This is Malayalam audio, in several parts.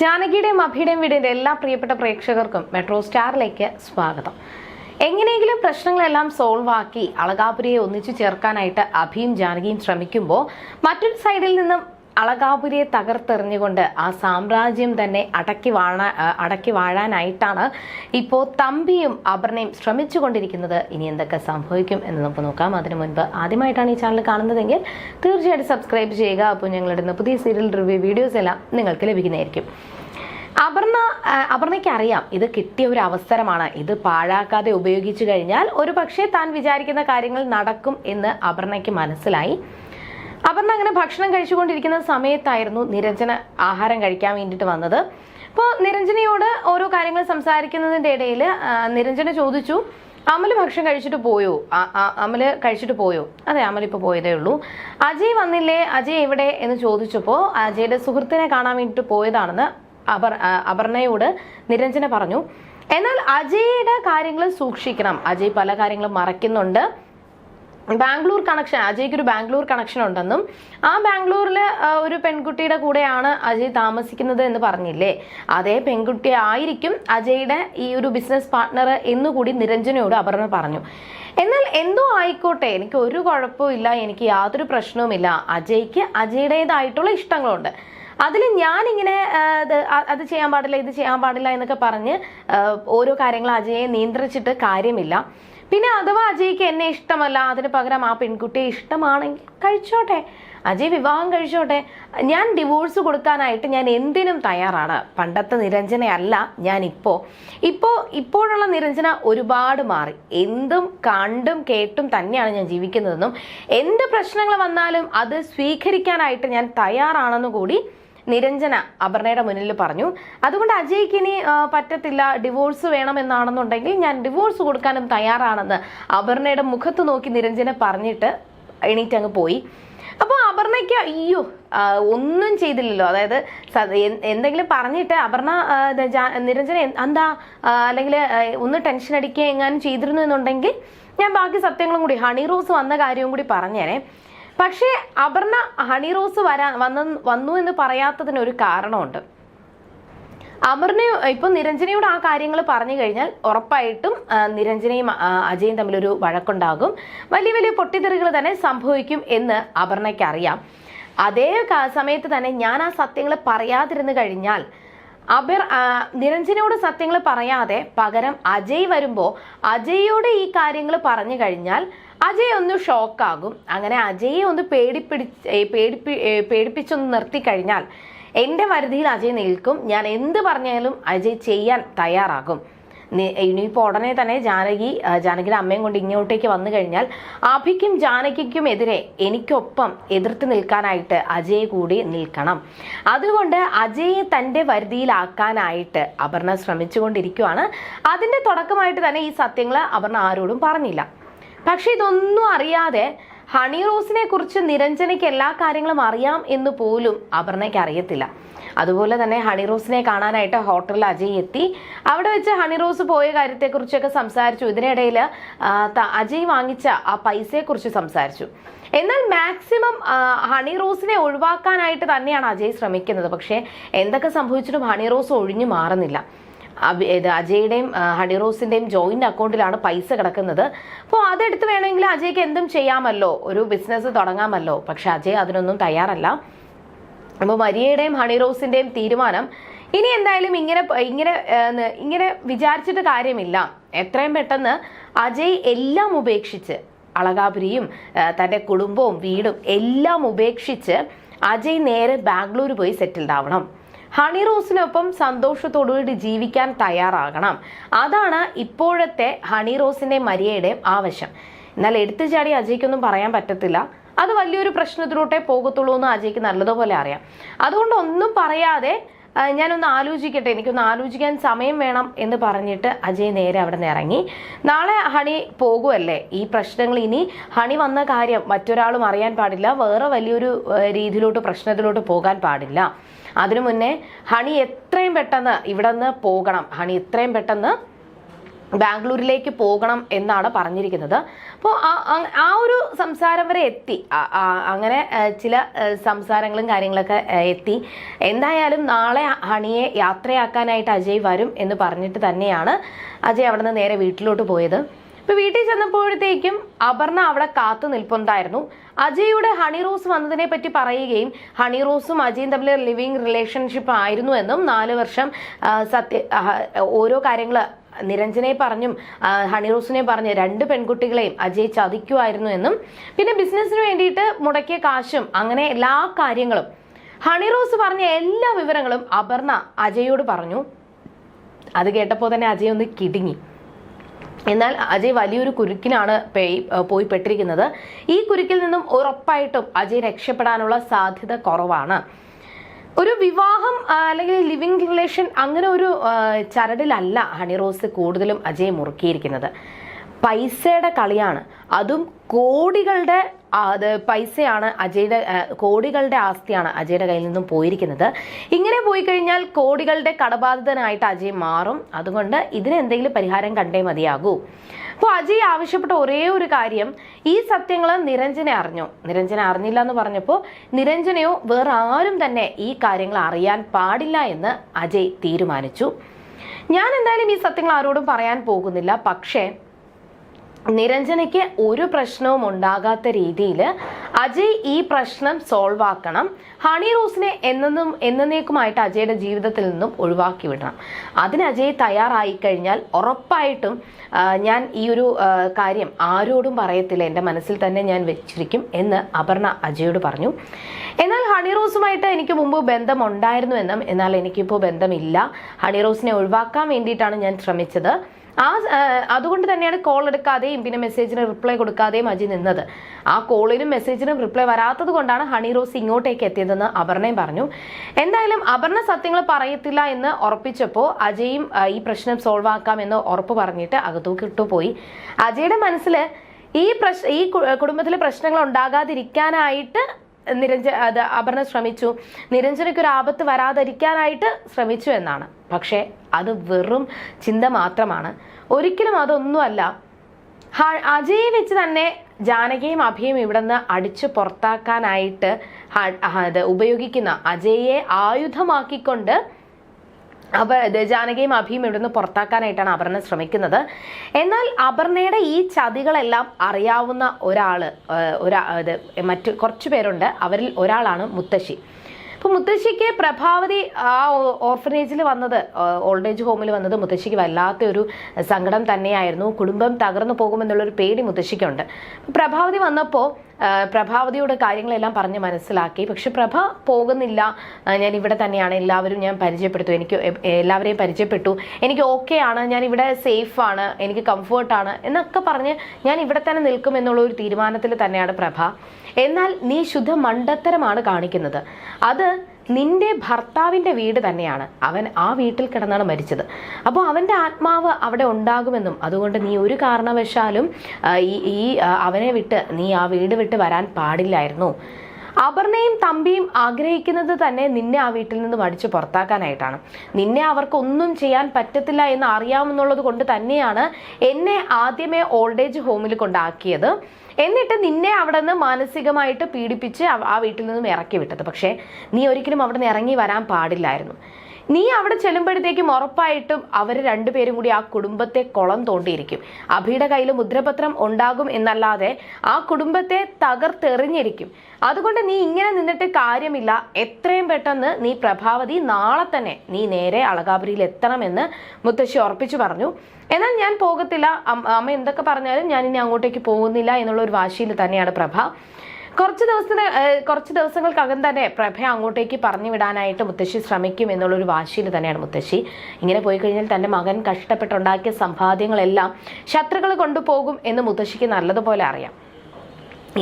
ജാനകിയുടെയും അഭിയുടെയും വീടിന്റെ എല്ലാ പ്രിയപ്പെട്ട പ്രേക്ഷകർക്കും മെട്രോ സ്റ്റാറിലേക്ക് സ്വാഗതം. എങ്ങനെയെങ്കിലും പ്രശ്നങ്ങളെല്ലാം സോൾവ് ആക്കി അളകാപുരിയെ ഒന്നിച്ചു ചേർക്കാനായിട്ട് അഭിയും ജാനകിയും ശ്രമിക്കുമ്പോൾ മറ്റൊരു സൈഡിൽ നിന്നും അളകാപുരിയെ തകർത്തെറിഞ്ഞുകൊണ്ട് ആ സാമ്രാജ്യം തന്നെ അടക്കി വാഴ അടക്കി വാഴാനായിട്ടാണ് ഇപ്പോൾ തമ്പിയും അപർണയും ശ്രമിച്ചുകൊണ്ടിരിക്കുന്നത്. ഇനി എന്തൊക്കെ സംഭവിക്കും എന്ന് നമുക്ക് നോക്കാം. അതിനു മുൻപ് ആദ്യമായിട്ടാണ് ഈ ചാനൽ കാണുന്നതെങ്കിൽ തീർച്ചയായിട്ടും സബ്സ്ക്രൈബ് ചെയ്യുക. അപ്പോൾ ഞങ്ങളിടുന്ന പുതിയ സീരിയൽ റിവ്യൂ വീഡിയോസ് എല്ലാം നിങ്ങൾക്ക് ലഭിക്കുന്നതായിരിക്കും. അപർണ അപർണയ്ക്ക് അറിയാം ഇത് കിട്ടിയ ഒരു അവസരമാണ്. ഇത് പാഴാക്കാതെ ഉപയോഗിച്ചു കഴിഞ്ഞാൽ ഒരു പക്ഷേ താൻ വിചാരിക്കുന്ന കാര്യങ്ങൾ നടക്കും എന്ന് അപർണയ്ക്ക് മനസ്സിലായി. അപർണ അങ്ങനെ ഭക്ഷണം കഴിച്ചുകൊണ്ടിരിക്കുന്ന സമയത്തായിരുന്നു നിരഞ്ജന ആഹാരം കഴിക്കാൻ വേണ്ടിയിട്ട് വന്നത്. അപ്പോൾ നിരഞ്ജനയോട് ഓരോ കാര്യങ്ങൾ സംസാരിക്കുന്നതിന്റെ ഇടയിൽ നിരഞ്ജന ചോദിച്ചു അമൽ ഭക്ഷണം കഴിച്ചിട്ട് പോയോ? അമൽ കഴിച്ചിട്ട് പോയോ? അതെ അമൽ ഇപ്പോൾ പോയതേ ഉള്ളൂ. അജയ് വന്നില്ലേ? അജയ് എവിടെ? എന്ന് ചോദിച്ചപ്പോൾ അജയുടെ സുഹൃത്തിനെ കാണാൻ വേണ്ടിയിട്ട് പോയതാണെന്ന് അപർ അപർണയോട് നിരഞ്ജന പറഞ്ഞു. എന്നാൽ അജയുടെ കാര്യങ്ങൾ സൂക്ഷിക്കണം. അജയ് പല കാര്യങ്ങളും മറയ്ക്കുന്നുണ്ട്. ബാംഗ്ലൂർ കണക്ഷൻ അജയ്ക്ക് ഒരു ബാംഗ്ലൂർ കണക്ഷൻ ഉണ്ടെന്നും ആ ബാംഗ്ലൂരിൽ ഒരു പെൺകുട്ടിയുടെ കൂടെയാണ് അജയ് താമസിക്കുന്നത് എന്ന് പറഞ്ഞില്ലേ? അതേ പെൺകുട്ടി ആയിരിക്കും അജയുടെ ഈ ഒരു ബിസിനസ് പാർട്ട്ണർ എന്നുകൂടി നിരഞ്ജനയോട് അപർണ പറഞ്ഞു. എന്നാൽ എന്തോ ആയിക്കോട്ടെ എനിക്ക് ഒരു കുഴപ്പമില്ല എനിക്ക് യാതൊരു പ്രശ്നവുമില്ല അജയ്ക്ക് അജയുടേതായിട്ടുള്ള ഇഷ്ടങ്ങളുണ്ട്. അതിൽ ഞാനിങ്ങനെ അത് ചെയ്യാൻ പാടില്ല ഇത് ചെയ്യാൻ പാടില്ല എന്നൊക്കെ പറഞ്ഞ് ഓരോ കാര്യങ്ങൾ അജയെ നിയന്ത്രിച്ചിട്ട് കാര്യമില്ല. പിന്നെ അഥവാ അജയ്ക്ക് എന്നെ ഇഷ്ടമല്ല അതിന് പകരം ആ പെൺകുട്ടിയെ ഇഷ്ടമാണെങ്കിൽ കഴിച്ചോട്ടെ. അജയ് വിവാഹം കഴിച്ചോട്ടെ. ഞാൻ ഡിവോഴ്സ് കൊടുക്കാനായിട്ട് ഞാൻ എന്തിനും തയ്യാറാണ്. പണ്ടത്തെ നിരഞ്ജനയല്ല ഞാൻ ഇപ്പോൾ ഇപ്പോൾ ഇപ്പോഴുള്ള നിരഞ്ജന ഒരുപാട് മാറി. എന്തും കണ്ടും കേട്ടും തന്നെയാണ് ഞാൻ ജീവിക്കുന്നതെന്നും എന്ത് പ്രശ്നങ്ങൾ വന്നാലും അത് സ്വീകരിക്കാനായിട്ട് ഞാൻ തയ്യാറാണെന്ന് കൂടി നിരഞ്ജന അപർണയുടെ മുന്നിൽ പറഞ്ഞു. അതുകൊണ്ട് അജയ്ക്ക് ഇനി പറ്റത്തില്ല. ഡിവോഴ്സ് വേണമെന്നാണെന്നുണ്ടെങ്കിൽ ഞാൻ ഡിവോഴ്സ് കൊടുക്കാനും തയ്യാറാണെന്ന് അപർണയുടെ മുഖത്ത് നോക്കി നിരഞ്ജന പറഞ്ഞിട്ട് എണീറ്റ് അങ്ങ് പോയി. അപ്പോൾ അപർണയ്ക്ക് അയ്യോ ഒന്നും ചെയ്തില്ലല്ലോ. അതായത് എന്തെങ്കിലും പറഞ്ഞിട്ട് അപർണ നിരഞ്ജന എന്താ അല്ലെങ്കിൽ ഒന്ന് ടെൻഷൻ അടിക്കുക എങ്ങാനും ചെയ്തിരുന്നു എന്നുണ്ടെങ്കിൽ ഞാൻ ബാക്കി സത്യങ്ങളും കൂടി ഹണി റോസ് വന്ന കാര്യവും കൂടി പറഞ്ഞേനെ. പക്ഷേ അപർണ ഹണി റോസ് വരാ വന്ന വന്നു എന്ന് പറയാത്തതിന് ഒരു കാരണമുണ്ട്. അമറിനെ ഇപ്പൊ നിരഞ്ജനയോട് ആ കാര്യങ്ങൾ പറഞ്ഞു കഴിഞ്ഞാൽ ഉറപ്പായിട്ടും നിരഞ്ജനയും അജയും തമ്മിലൊരു വഴക്കുണ്ടാകും. വലിയ വലിയ പൊട്ടിത്തെറികൾ തന്നെ സംഭവിക്കും എന്ന് അപർണയ്ക്ക് അറിയാം അതേ സമയത്ത് തന്നെ ഞാൻ ആ സത്യങ്ങൾ പറയാതിരുന്നു കഴിഞ്ഞാൽ അബർ നിരഞ്ജനയോട് സത്യങ്ങൾ പറയാതെ പകരം അജയ് വരുമ്പോൾ അജയോട് ഈ കാര്യങ്ങൾ പറഞ്ഞു കഴിഞ്ഞാൽ അജയ് ഒന്ന് ഷോക്കാകും. അങ്ങനെ അജയെ ഒന്ന് പേടിപ്പിടി ഏ, പേടിപ്പി പേടിപ്പിച്ചൊന്ന് നിർത്തി കഴിഞ്ഞാൽ എന്റെ വരുതിയിൽ അജയ് നിൽക്കും. ഞാൻ എന്ത് പറഞ്ഞാലും അജയ് ചെയ്യാൻ തയ്യാറാകും. ഇനിയിപ്പോൾ ഉടനെ തന്നെ ജാനകി ജാനകിയുടെ അമ്മയും കൊണ്ട് ഇങ്ങോട്ടേക്ക് വന്നു കഴിഞ്ഞാൽ അഭിക്കും ജാനകിക്കും എതിരെ എനിക്കൊപ്പം എതിർത്ത് നിൽക്കാനായിട്ട് അജയ് കൂടി നിൽക്കണം. അതുകൊണ്ട് അജയെ തന്റെ വരുതിയിലാക്കാനായിട്ട് അപർണ ശ്രമിച്ചുകൊണ്ടിരിക്കുകയാണ് അതിന്റെ തുടക്കമായിട്ട് തന്നെ ഈ സത്യങ്ങൾ അപർണ ആരോടും പറഞ്ഞില്ല. പക്ഷെ ഇതൊന്നും അറിയാതെ ഹണി റോസിനെ കുറിച്ച് നിരഞ്ജനയ്ക്ക് എല്ലാ കാര്യങ്ങളും അറിയാം എന്ന് പോലും അപർണയ്ക്ക് അറിയത്തില്ല. അതുപോലെ തന്നെ ഹണി റോസിനെ കാണാനായിട്ട് ഹോട്ടലിൽ അജയ് എത്തി. അവിടെ വെച്ച് ഹണി റോസ് പോയ കാര്യത്തെക്കുറിച്ചൊക്കെ സംസാരിച്ചു. ഇതിനിടയിൽ അജയ് വാങ്ങിച്ച ആ പൈസയെക്കുറിച്ച് സംസാരിച്ചു. എന്നാൽ മാക്സിമം ഹണി റോസിനെ ഒഴിവാക്കാനായിട്ട് തന്നെയാണ് അജയ് ശ്രമിക്കുന്നത്. പക്ഷേ എന്തൊക്കെ സംഭവിച്ചിട്ടും ഹണി റോസ് ഒഴിഞ്ഞു മാറുന്നില്ല. അജയുടെയും ഹണിറോസിന്റെയും ജോയിന്റ് അക്കൗണ്ടിലാണ് പൈസ കിടക്കുന്നത്. അപ്പോൾ അതെടുത്ത് വേണമെങ്കിൽ അജയ്ക്ക് എന്തും ചെയ്യാമല്ലോ? ഒരു ബിസിനസ് തുടങ്ങാമല്ലോ? പക്ഷെ അജയ് അതിനൊന്നും തയ്യാറല്ല. അപ്പോൾ മരിയയുടെയും ഹണിറോസിന്റെയും തീരുമാനം ഇനി എന്തായാലും ഇങ്ങനെ ഇങ്ങനെ ഇങ്ങനെ വിചാരിച്ചിട്ട് കാര്യമില്ല. എത്രയും പെട്ടെന്ന് അജയ് എല്ലാം ഉപേക്ഷിച്ച് അളകാപുരിയും തന്റെ കുടുംബവും വീടും എല്ലാം ഉപേക്ഷിച്ച് അജയ് നേരെ ബാംഗ്ലൂർ പോയി സെറ്റിൽഡ് ആവണം. ഹണി റോസിനൊപ്പം സന്തോഷത്തോടുകൂടി ജീവിക്കാൻ തയ്യാറാകണം. അതാണ് ഇപ്പോഴത്തെ ഹണി റോസിന്റെ മരിയയുടെയും ആവശ്യം. എന്നാൽ എടുത്തു ചാടി അജയ്ക്കൊന്നും പറയാൻ പറ്റത്തില്ല. അത് വലിയൊരു പ്രശ്നത്തിലോട്ടേ പോകത്തുള്ളൂ എന്ന് അജയ്ക്ക് നല്ലതുപോലെ അറിയാം. അതുകൊണ്ട് ഒന്നും പറയാതെ ഞാനൊന്ന് ആലോചിക്കട്ടെ എനിക്കൊന്ന് ആലോചിക്കാൻ സമയം വേണം എന്ന് പറഞ്ഞിട്ട് അജയ് നേരെ അവിടെ നിന്ന് ഇറങ്ങി. നാളെ ഹണി പോകുമല്ലേ ഈ പ്രശ്നങ്ങൾ ഇനി ഹണി വന്ന കാര്യം മറ്റൊരാളും അറിയാൻ പാടില്ല. വേറെ വലിയൊരു രീതിയിലോട്ട് പ്രശ്നത്തിലോട്ട് പോകാൻ പാടില്ല. അതിനു മുന്നേ ഹണി എത്രയും പെട്ടെന്ന് ഇവിടെ നിന്ന് പോകണം. ഹണി എത്രയും പെട്ടെന്ന് ബാംഗ്ലൂരിലേക്ക് പോകണം എന്നാണ് പറഞ്ഞിരിക്കുന്നത്. അപ്പോൾ ആ ഒരു സംസാരം വരെ എത്തി. അങ്ങനെ ചില സംസാരങ്ങളും കാര്യങ്ങളൊക്കെ എത്തി. എന്തായാലും നാളെ ഹണിയെ യാത്രയാക്കാനായിട്ട് അജയ് വരും എന്ന് പറഞ്ഞിട്ട് തന്നെയാണ് അജയ് അവിടെ നിന്ന് നേരെ വീട്ടിലോട്ട് പോയത്. ഇപ്പൊ വീട്ടിൽ ചെന്നപ്പോഴത്തേക്കും അപർണ അവിടെ കാത്തു നിൽപ്പുണ്ടായിരുന്നു. അജയുടെ ഹണി റോസ് വന്നതിനെ പറ്റി പറയുകയും ഹണി റോസും അജയും തമ്മിൽ ലിവിങ് റിലേഷൻഷിപ്പ് ആയിരുന്നു എന്നും നാല് വർഷം സത്യ ഓരോ കാര്യങ്ങൾ നിരഞ്ജനെ പറഞ്ഞും ആ, ഹണി റോസിനെ പറഞ്ഞ് രണ്ട് പെൺകുട്ടികളെയും അജയ് ചതിക്കുമായിരുന്നു എന്നും. പിന്നെ ബിസിനസ്സിന് വേണ്ടിയിട്ട് മുടക്കിയ കാശും അങ്ങനെ എല്ലാ കാര്യങ്ങളും. ഹണി റോസ് പറഞ്ഞ എല്ലാ വിവരങ്ങളും അപർണ അജയോട് പറഞ്ഞു. അത് കേട്ടപ്പോൾ തന്നെ അജയ് ഒന്ന് കിടുങ്ങി. എന്നാൽ അജയ് വലിയൊരു കുരുക്കിനാണ് പോയി പെട്ടിരിക്കുന്നത്. ഈ കുരുക്കിൽ നിന്നും ഉറപ്പായിട്ടും അജയ് രക്ഷപ്പെടാനുള്ള സാധ്യത കുറവാണ്. ഒരു വിവാഹം അല്ലെങ്കിൽ ലിവിങ് റിലേഷൻ അങ്ങനെ ഒരു ചരടിലല്ല ഹണി റോസ് കൂടുതലും അജയ് മുറുക്കിയിരിക്കുന്നത്. പൈസയുടെ കളിയാണ്. അതും കോടികളുടെ അത് പൈസയാണ് അജയുടെ കോടികളുടെ ആസ്തിയാണ് അജയുടെ കയ്യിൽ നിന്നും പോയിരിക്കുന്നത്. ഇങ്ങനെ പോയി കഴിഞ്ഞാൽ കോടികളുടെ കടബാധിതനായിട്ട് അജയ് മാറും. അതുകൊണ്ട് ഇതിന് എന്തെങ്കിലും പരിഹാരം കണ്ടേ മതിയാകൂ. അപ്പോൾ അജയ് ആവശ്യപ്പെട്ട ഒരേ ഒരു കാര്യം ഈ സത്യങ്ങൾ നിരഞ്ജനെ അറിഞ്ഞു. നിരഞ്ജന അറിഞ്ഞില്ല എന്ന് പറഞ്ഞപ്പോൾ നിരഞ്ജനയോ വേറെ ആരും തന്നെ ഈ കാര്യങ്ങൾ അറിയാൻ പാടില്ല എന്ന് അജയ് തീരുമാനിച്ചു. ഞാൻ എന്തായാലും ഈ സത്യങ്ങൾ ആരോടും പറയാൻ പോകുന്നില്ല. പക്ഷേ നിരഞ്ജനയ്ക്ക് ഒരു പ്രശ്നവും ഉണ്ടാകാത്ത രീതിയിൽ അജയ് ഈ പ്രശ്നം സോൾവ് ആക്കണം. ഹണി റോസിനെ എന്നും എന്നേക്കുമായിട്ട് അജയുടെ ജീവിതത്തിൽ നിന്നും ഒഴിവാക്കി വിടണം. അതിന് അജയ് തയ്യാറായി കഴിഞ്ഞാൽ ഉറപ്പായിട്ടും ഞാൻ ഈ ഒരു കാര്യം ആരോടും പറയത്തില്ല. എന്റെ മനസ്സിൽ തന്നെ ഞാൻ വെച്ചിരിക്കും എന്ന് അപർണ അജയോട് പറഞ്ഞു. എന്നാൽ ഹണി റോസുമായിട്ട് എനിക്ക് മുമ്പ് ബന്ധമുണ്ടായിരുന്നു എന്നും എന്നാൽ എനിക്കിപ്പോൾ ബന്ധമില്ല. ഹണി റോസിനെ ഒഴിവാക്കാൻ വേണ്ടിയിട്ടാണ് ഞാൻ ശ്രമിച്ചത്. ആ അതുകൊണ്ട് തന്നെയാണ് കോൾ എടുക്കാതെയും പിന്നെ മെസ്സേജിന് റിപ്ലൈ കൊടുക്കാതെയും അജി നിന്നത്. ആ കോളിനും മെസ്സേജിനും റിപ്ലൈ വരാത്തത് കൊണ്ടാണ് ഹണി റോസ് ഇങ്ങോട്ടേക്ക് എത്തിയതെന്ന് അപർണയും പറഞ്ഞു. എന്തായാലും അപർണ സത്യങ്ങൾ പറയത്തില്ല എന്ന് ഉറപ്പിച്ചപ്പോൾ അജയും ഈ പ്രശ്നം സോൾവ് ആക്കാം എന്ന് ഉറപ്പ് പറഞ്ഞിട്ട് അകത്തോട്ട് പോയി. അജയുടെ മനസ്സിൽ ഈ പ്രശ് ഈ കുടുംബത്തിലെ പ്രശ്നങ്ങൾ ഉണ്ടാകാതിരിക്കാനായിട്ട് നിരഞ്ജ അത് അപർണ ശ്രമിച്ചു. നിരഞ്ജനയ്ക്ക് ഒരു ആപത്ത് വരാതിരിക്കാനായിട്ട് ശ്രമിച്ചു എന്നാണ്. പക്ഷേ അത് വെറും ചിന്ത മാത്രമാണ്. ഒരിക്കലും അതൊന്നുമല്ല. അജയ് വെച്ച് തന്നെ ജാനകിയും അഭിയും ഇവിടുന്ന് അടിച്ചു പുറത്താക്കാനായിട്ട് ഉപയോഗിക്കുന്ന അജയെ ആയുധമാക്കിക്കൊണ്ട് അപ ഇത് ജാനകിയും അഭിയും ഇവിടുന്ന് പുറത്താക്കാനായിട്ടാണ് അപർണ ശ്രമിക്കുന്നത്. എന്നാൽ അപർണയുടെ ഈ ചതികളെല്ലാം അറിയാവുന്ന ഒരാൾ ഒരാ ഇത് മറ്റ് കുറച്ചു പേരുണ്ട്. അവരിൽ ഒരാളാണ് മുത്തശ്ശി. അപ്പോൾ മുത്തശ്ശിക്ക് പ്രഭാവതി ആ ഓർഫനേജിൽ വന്നത് ഓൾഡ് ഏജ് ഹോമിൽ വന്നത് മുത്തശ്ശിക്ക് വല്ലാത്തൊരു സങ്കടം തന്നെയായിരുന്നു. കുടുംബം തകർന്നു പോകുമെന്നുള്ളൊരു പേടി മുത്തശ്ശിക്കുണ്ട്. പ്രഭാവതി വന്നപ്പോൾ പ്രഭാവതിയോട് കാര്യങ്ങളെല്ലാം പറഞ്ഞ് മനസ്സിലാക്കി. പക്ഷെ പ്രഭ പോകുന്നില്ല. ഞാൻ ഇവിടെ തന്നെയാണ്. എല്ലാവരും ഞാൻ പരിചയപ്പെടുത്തു എനിക്ക് എല്ലാവരെയും പരിചയപ്പെട്ടു. എനിക്ക് ഓക്കെ ആണ്. ഞാൻ ഇവിടെ സേഫ് ആണ്. എനിക്ക് കംഫേർട്ടാണ് എന്നൊക്കെ പറഞ്ഞ് ഞാൻ ഇവിടെ തന്നെ നിൽക്കും എന്നുള്ള ഒരു തീരുമാനത്തിൽ തന്നെയാണ് പ്രഭ. എന്നാൽ നീ ശുദ്ധ മണ്ടത്തരമാണ് കാണിക്കുന്നത്. അത് നിന്റെ ഭർത്താവിന്റെ വീട് തന്നെയാണ്. അവൻ ആ വീട്ടിൽ കിടന്നാണ് മരിച്ചത്. അപ്പോൾ അവന്റെ ആത്മാവ് അവിടെ ഉണ്ടാകുമെന്നും അതുകൊണ്ട് നീ ഒരു കാരണവശാലും ഈ അവനെ വിട്ട് നീ ആ വീട് വിട്ട് വരാൻ പാടില്ലായിരുന്നു. അപർണയും തമ്പിയും ആഗ്രഹിക്കുന്നത് തന്നെ നിന്നെ ആ വീട്ടിൽ നിന്ന് അടിച്ചു പുറത്താക്കാനായിട്ടാണ്. നിന്നെ അവർക്ക് ഒന്നും ചെയ്യാൻ പറ്റത്തില്ല എന്ന് അറിയാമെന്നുള്ളത് കൊണ്ട് തന്നെയാണ് എന്നെ ആദ്യമേ ഓൾഡ് ഏജ് ഹോമിൽ കൊണ്ടാക്കിയത്. എന്നിട്ട് നിന്നെ അവിടെ നിന്ന് മാനസികമായിട്ട് പീഡിപ്പിച്ച് ആ വീട്ടിൽ നിന്നും ഇറക്കി വിട്ടത്. പക്ഷേ നീ ഒരിക്കലും അവിടെ നിന്ന് ഇറങ്ങി വരാൻ പാടില്ലായിരുന്നു. നീ അവിടെ ചെല്ലുമ്പോഴത്തേക്കും ഉറപ്പായിട്ടും അവർ രണ്ടുപേരും കൂടി ആ കുടുംബത്തെ കുളം തോണ്ടിയിരിക്കും. അഭിയുടെ കയ്യിൽ മുദ്രപത്രം ഉണ്ടാകും എന്നല്ലാതെ ആ കുടുംബത്തെ തകർത്തെറിഞ്ഞിരിക്കും. അതുകൊണ്ട് നീ ഇങ്ങനെ നിന്നിട്ട് കാര്യമില്ല. എത്രയും പെട്ടെന്ന് നീ പ്രഭാവതി നാളെ തന്നെ നീ നേരെ അളകാപുരിയിൽ എത്തണമെന്ന് മുത്തശ്ശി ഉറപ്പിച്ചു പറഞ്ഞു. എന്നാൽ ഞാൻ പോകത്തില്ല. അമ്മ എന്തൊക്കെ പറഞ്ഞാലും ഞാൻ ഇനി അങ്ങോട്ടേക്ക് പോകുന്നില്ല എന്നുള്ള ഒരു വാശിയിൽ തന്നെയാണ് പ്രഭ. കുറച്ച് ദിവസത്തിന് കുറച്ച് ദിവസങ്ങൾക്കകം തന്നെ പ്രഭ അങ്ങോട്ടേക്ക് പറഞ്ഞു വിടാനായിട്ട് മുത്തശ്ശി ശ്രമിക്കും എന്നുള്ളൊരു വാശിയിൽ തന്നെയാണ് മുത്തശ്ശി. ഇങ്ങനെ പോയി കഴിഞ്ഞാൽ തന്റെ മകൻ കഷ്ടപ്പെട്ടുണ്ടാക്കിയ സമ്പാദ്യങ്ങളെല്ലാം ശത്രുക്കൾ കൊണ്ടുപോകും എന്ന് മുത്തശ്ശിക്ക് നല്ലതുപോലെ അറിയാം.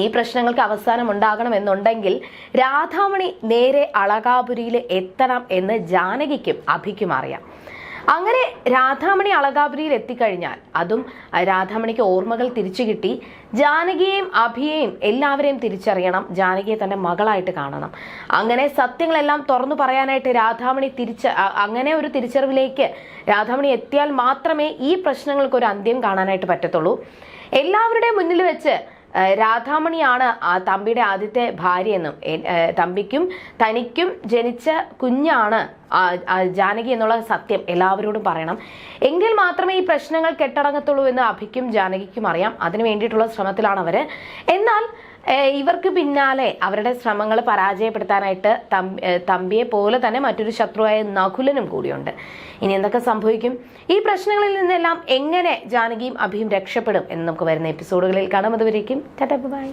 ഈ പ്രശ്നങ്ങൾക്ക് അവസാനം ഉണ്ടാകണം എന്നുണ്ടെങ്കിൽ രാധാമണി നേരെ അളകാപുരിയിൽ എത്തണം എന്ന് ജാനകിക്കും അഭിക്കും അറിയാം. അങ്ങനെ രാധാമണി അളകാപുരിയിൽ എത്തിക്കഴിഞ്ഞാൽ അതും രാധാമണിക്ക് ഓർമ്മകൾ തിരിച്ചു കിട്ടി. ജാനകിയെയും അഭിയേയും എല്ലാവരെയും തിരിച്ചറിയണം. ജാനകിയെ തന്റെ മകളായിട്ട് കാണണം. അങ്ങനെ സത്യങ്ങളെല്ലാം തുറന്നു പറയാനായിട്ട് രാധാമണി തിരിച്ച അങ്ങനെ ഒരു തിരിച്ചറിവിലേക്ക് രാധാമണി എത്തിയാൽ മാത്രമേ ഈ പ്രശ്നങ്ങൾക്ക് ഒരു അന്ത്യം കാണാനായിട്ട് പറ്റത്തുള്ളൂ. എല്ലാവരുടെയും മുന്നിൽ വെച്ച് രാധാമണിയാണ് ആ തമ്പിയുടെ ആദ്യത്തെ ഭാര്യയെന്നും തമ്പിക്കും തനിക്കും ജനിച്ച കുഞ്ഞാണ് ജാനകി എന്നുള്ള സത്യം എല്ലാവരോടും പറയണം. എങ്കിൽ മാത്രമേ ഈ പ്രശ്നങ്ങൾ കെട്ടടങ്ങത്തുള്ളൂ എന്ന് അഭിക്കും ജാനകിക്കും അറിയാം. അതിനു വേണ്ടിയിട്ടുള്ള ശ്രമത്തിലാണ് അവർ. എന്നാൽ ഇവർക്ക് പിന്നാലെ അവരുടെ ശ്രമങ്ങൾ പരാജയപ്പെടുത്താനായിട്ട് തമ്പി തമ്പിയെ പോലെ തന്നെ മറ്റൊരു ശത്രുവായ നകുലനും കൂടിയുണ്ട്. ഇനി എന്തൊക്കെ സംഭവിക്കും? ഈ പ്രശ്നങ്ങളിൽ നിന്നെല്ലാം എങ്ങനെ ജാനകിയും അഭിയും രക്ഷപ്പെടും എന്ന് നമുക്ക് വരുന്ന എപ്പിസോഡുകളിൽ കാണാം. അതുവരേക്കും ടാറ്റാ ബൈ